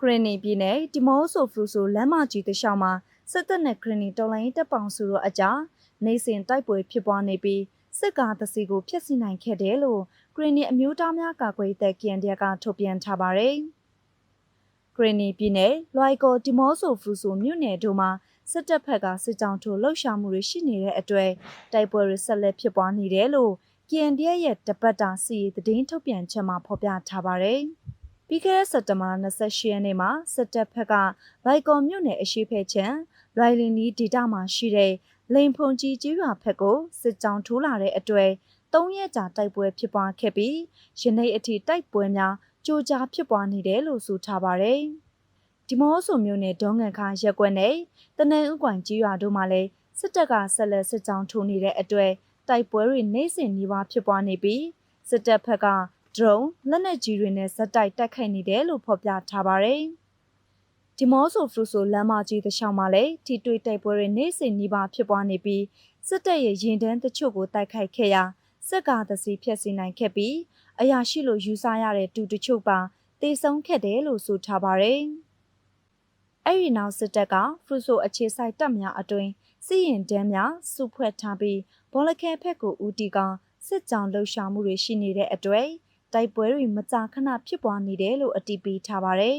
ဂရနီပြည်နယ်ဒီမော့ဆိုဖရူဆိုလမ်းမကြီးတလျှောက်မှာစစ်တပ်နဲ့ဂရနီတော်လိုင်းတပ်ပေါင်းစုတို့အကြားနေစဉ်တိုက်ပွဲဖြစ်ပွားနေပြီးစစ်ကားတစီကိုဖျက်ဆီးနိုင်ခဲ့တယ်လို့ဂရနီအမျိုးသားများကာကွယ်တပ် KNDA ကထုတ်ပြန်ထားပါတယ်။ဂရနီပြည်နယ်လွိုင်ကော်ဒီမော့ဆိုဖရူဆိုမြို့နယ်တို့မှာစစ်တပ်ဖက်ကစစ်ကြောင်းထိုးလှုပ်ရှားမှုတွေရှိနေတဲ့အတွက်တိုက်ပွဲတွေဆက်လက်ဖြစ်ပွားနေတယ်လို့ KNDA ရဲ့တပတ်တာစီရေးသတင်းထုတ်ပြန်ချက်မှာဖော်ပြထားပါတယ်။ ပြီးခဲ့တဲ့စက်တဘာ28ရက်နေ့မှာစစ်တပ်ဖက်ကဘိုက်ကော်မြို့နယ်အရှိဖက်ချံရိုင်လင်နီဒေတာမှာရှိတဲ့လိန်ဖုန်ကြီးကြီးရွာဖက်ကိုစစ်ကြောင်းထိုးလာတဲ့အတွက်၃ရက်ကြာတိုက်ပွဲဖြစ်ပွားခဲ့ပြီးယနေ့အထိတိုက်ပွဲများကြိုးကြားဖြစ်ပွားနေတယ်လို့ဆိုထားပါတယ်။ဒီမော့ဆိုမျိုးနယ်ဒေါငန်ခါရက်ကွက်နဲ့တနင်္ဥကွမ်ကြီးရွာတို့မှာလည်းစစ်တပ်ကဆက်လက်စစ်ကြောင်းထိုးနေတဲ့အတွက်တိုက်ပွဲတွေနေ့စဉ်နှီးပါဖြစ်ပွားနေပြီးစစ်တပ်ဘက်က ဒရုန်းလက်နက်ကြီးတွေနဲ့ဇက်တိုက်တိုက်ခိုက်နေတယ်လို့ဖော်ပြထားပါတယ်။ဒီမော့ဆိုဖရူဆိုလမ်းမကြီးတစ်လျှောက်မှာလည်းထိတွေ့တိုက်ပွဲတွေနေ့စဉ်နှီးပါဖြစ်ပွားနေပြီးစစ်တပ်ရဲ့ရင်တန်းတချို့ကိုတိုက်ခိုက်ခဲ့ရာစစ်ကားသစီဖျက်ဆီးနိုင်ခဲ့ပြီးအရာရှိလိုယူဆရတဲ့တူတချို့ပါတေဆုံးခဲ့တယ်လို့ဆိုထားပါတယ်။အဲ့ဒီနောက်စစ်တပ်ကဖရူဆိုအခြေဆိုင်တပ်များအတွင်စီရင်တန်းများစုဖွဲ့ထားပြီးဘောလခဲဖက်ကိုဦးတီကစစ်ကြောင်းလှုပ်ရှားမှုတွေရှိနေတဲ့အတွက် တိုက်ပွဲတွေမကြာခဏဖြစ်ပွားနေတယ်လို့အတည်ပြုထားပါတယ်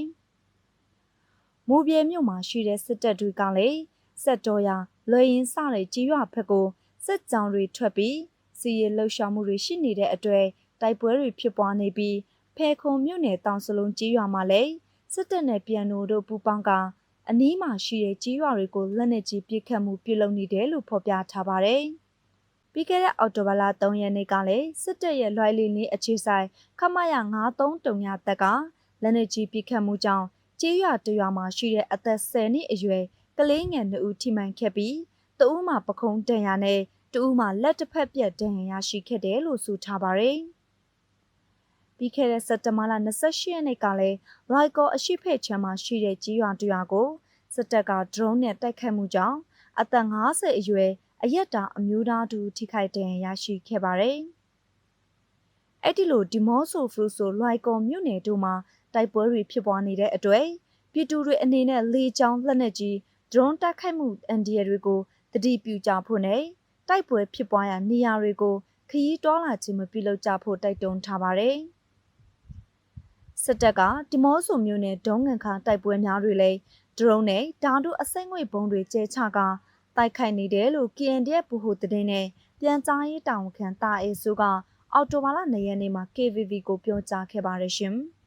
။မိုးပြဲမြို့မှာရှိတဲ့စစ်တပ်တွေကလည်းစက်တော်ရလွယ်ရင်စတဲ့ကြီးရွာဖက်ကိုစစ်ကြောင်းတွေထွက်ပြီးစီရင်လှုပ်ရှားမှုတွေရှိနေတဲ့အတွက်တိုက်ပွဲတွေဖြစ်ပွားနေပြီးဖဲခုံမြို့နယ်တောင်စလုံးကြီးရွာမှာလည်းစစ်တပ်နဲ့ပြန်နိုတို့ပူးပေါင်းကအနီးမှာရှိတဲ့ကြီးရွာတွေကိုလက်နက်ကြီးပစ်ခတ်မှုပြုလုပ်နေတယ်လို့ဖော်ပြထားပါတယ်။ ပြီးခဲ့တဲ့အောက်တိုဘာလ3ရက်နေ့ကလည်းစစ်တပ်ရဲ့လွှိုင်းလီနီအခြေဆိုင်ခမရ93တုံရတက်ကလက်နက်ကြီးပစ်ခတ်မှုကြောင့်ကြေးရွာတရွာမှာရှိတဲ့အသက်10နှစ်အရွယ်ကလေးငယ်2ဦးထိမှန်ခဲ့ပြီးတဦးမှာပခုံးတန်ရာနဲ့တဦးမှာလက်တစ်ဖက်ပြက်ဒဏ်ရာရရှိခဲ့တယ်လို့ဆိုထားပါတယ်။ပြီးခဲ့တဲ့စက်တဘာလ28ရက်နေ့ကလည်းရိုက်ကောအရှိဖက်ချမ်းမှာရှိတဲ့ကြီးရွာတရွာကိုစစ်တပ်ကဒရုန်းနဲ့တိုက်ခတ်မှုကြောင့်အသက်50အရွယ် အရက်တာအမျိုးသားတူထိခိုက်ဒဏ်ရာရရှိခဲ့ပါတယ်။အဲ့ဒီလိုဒီမော့ဆိုဖရူဆိုလွိုင်ကော်မြို့နယ်တို့မှာတိုက်ပွဲတွေဖြစ်ပွားနေတဲ့အတွက်ပြည်သူတွေအနေနဲ့လေကြောင်းလက်နက်ကြီးဒရုန်းတိုက်ခိုက်မှုအန်ဒီရတွေကိုတတိပြုကြဖို့နဲ့တိုက်ပွဲဖြစ်ပွားရာနေရာတွေကိုခရီးတွာလာခြင်းမပြုလုပ်ကြဖို့တိုက်တွန်းထားပါတယ်။စစ်တပ်ကဒီမော့ဆိုမျိုးနဲ့ဒုံးငံခါတိုက်ပွဲများတွေလည်းဒရုန်းနဲ့ဓာတုအစိမ့်ငွေဘုံတွေကျဲချက တိုက်ခိုက်နေတယ်လို့ KNDF ဘူဟိုတည်င်းနဲ့ပြန်ကြားရေးတာဝန်ခံတာအေစုကအော်တိုဘာလ2ရက်နေ့မှာ KVV ကိုပြောကြားခဲ့ပါတယ်ရှင်။